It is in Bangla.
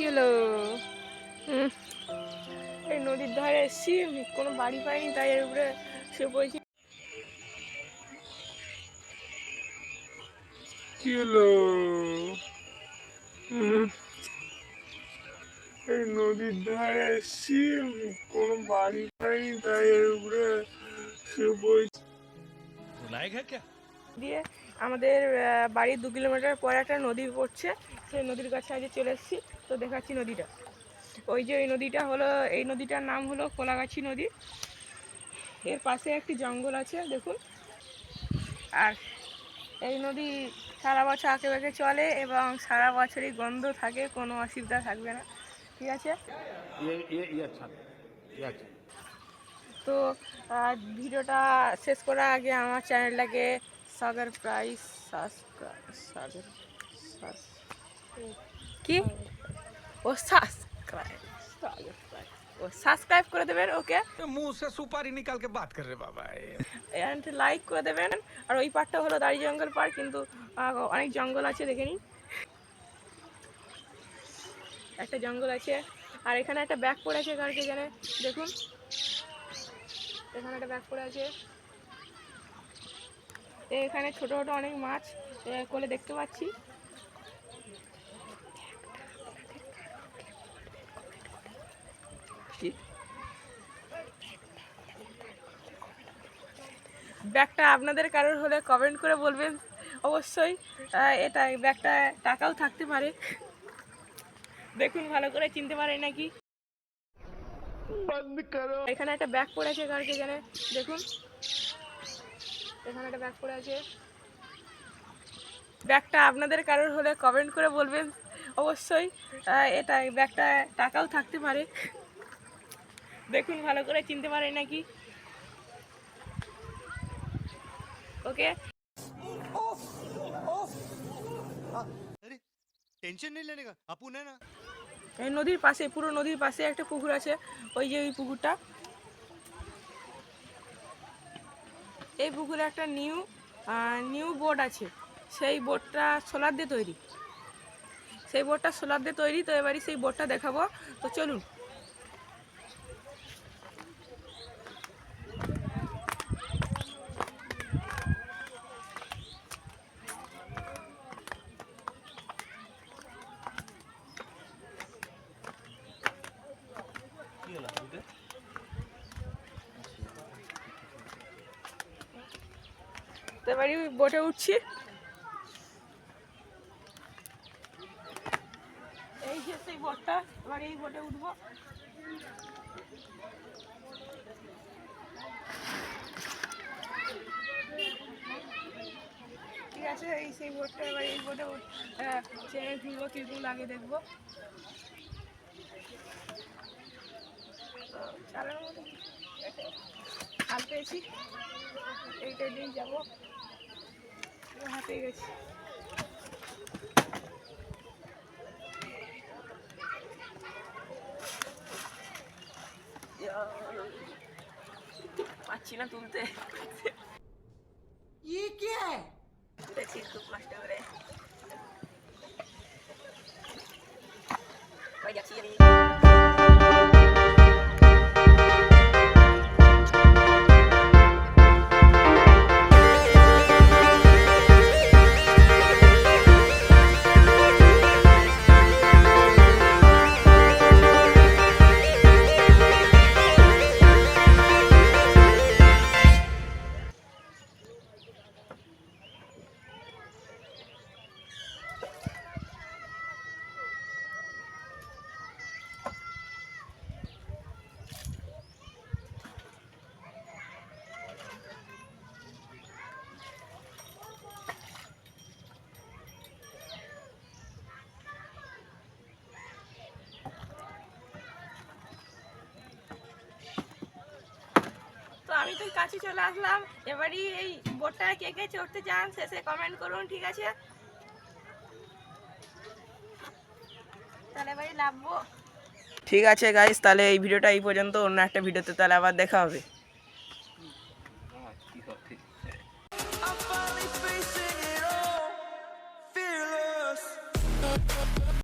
কি এই নদীর ধারে এসছি কোনো বাড়ি পাইনি তাই এর উপরে সে বলছি কি হলো? এই নদীর ধারে এসছি কোনো বাড়ি পাইনি তাই এর উপরে সে বলছি দিয়ে আমাদের বাড়ির দু কিলোমিটার পর একটা নদী পড়ছে। সেই নদীর কাছে আজকে চলে এসেছি। তো দেখাচ্ছি নদীটা। ওই যে এই নদীটা হলো এই নদীটার নাম হলো কোলাগাছি নদী। এর পাশে একটি জঙ্গল আছে দেখুন। আর এই নদী সারা বছর আঁকে বেঁকে চলে এবং সারা বছরই গন্ধ থাকে কোনো অসুবিধা থাকবে না। ঠিক আছে? ইয়ে, ইয়ে, ইয়ে তো ভিডিওটা শেষ করার আগে আমার চ্যানেলটাকে সাগর প্রাইস সাগর কি? ও সাবস্ক্রাইব সাগর প্রাইস ও সাবস্ক্রাইব করে দেবেন ওকে? মুসে সুপারি নিকাল কে বাত কর রে বাবা এন্ড লাইক করে দেবেন। আর ওই পার্টটা হলো দাড়ি জঙ্গল পার্ক কিন্তু অনেক জঙ্গল আছে দেখে নিন। একটা জঙ্গল আছে। আর এখানে একটা ব্যাগ পড়ে আছে কারকে এখানে দেখুন। এখানে একটা ব্যাগ পড়ে আছে। এখানে ছোট ছোট অনেক মাছ কোলে দেখতে পাচ্ছি। ব্যাগটা আপনাদের কারোর হলে কমেন্ট করে বলবেন। অবশ্যই এটা ব্যাগটা টাকাও থাকতে পারে। দেখুন ভালো করে চিনতে পারে নাকি। এখানে একটা ব্যাগ পড়ে আছে কার কে জানে। দেখুন। এখানে একটা ব্যাগ পড়ে আছে। ব্যাগটা আপনাদের কারোর হলে কমেন্ট করে বলবেন। অবশ্যই এটা ব্যাগটা টাকাও থাকতে পারে। দেখুন ভালো করে চিনতে পারে নাকি? ওকে? টেনশন নেই লেনে নদীর পাশে পুরো নদীর পাশে একটা পুকুর আছে। ওই যে ওই পুকুরটা। এই পুকুরে একটা নিউ নিউ বোট আছে। সেই বোটটা সোলার দিয়ে তৈরি। সেই বোটটা সোলার দিয়ে তৈরি, তো এবারই সেই বোটটা দেখাবো। তো চলুন। তো এবারে বোটে উঠছি। এই যে সেই বোটটা, এবার বোটে উঠবো। ঠিক আছে, এই সেই বোটটা, এবার এই বোটে চেয়ে ঘুরবো কীরকম লাগে দেখব। চালানোর মতো পেয়েছি, এইটা দিয়েই যাব। হাতে গেছি। পাচ্ছি না তুলতে। দেখছি খুব কষ্ট করে যাচ্ছি আমি। তো কাছে চলে আসলাম। এবারই এই বোটটা কে কে চড়তে চান শেষে কমেন্ট করুন ঠিক আছে? তাহলে এবারই নামবো। ঠিক আছে গাইস তাহলে এই ভিডিওটা এই পর্যন্ত অন্য একটা ভিডিওতে তাহলে আবার দেখা হবে।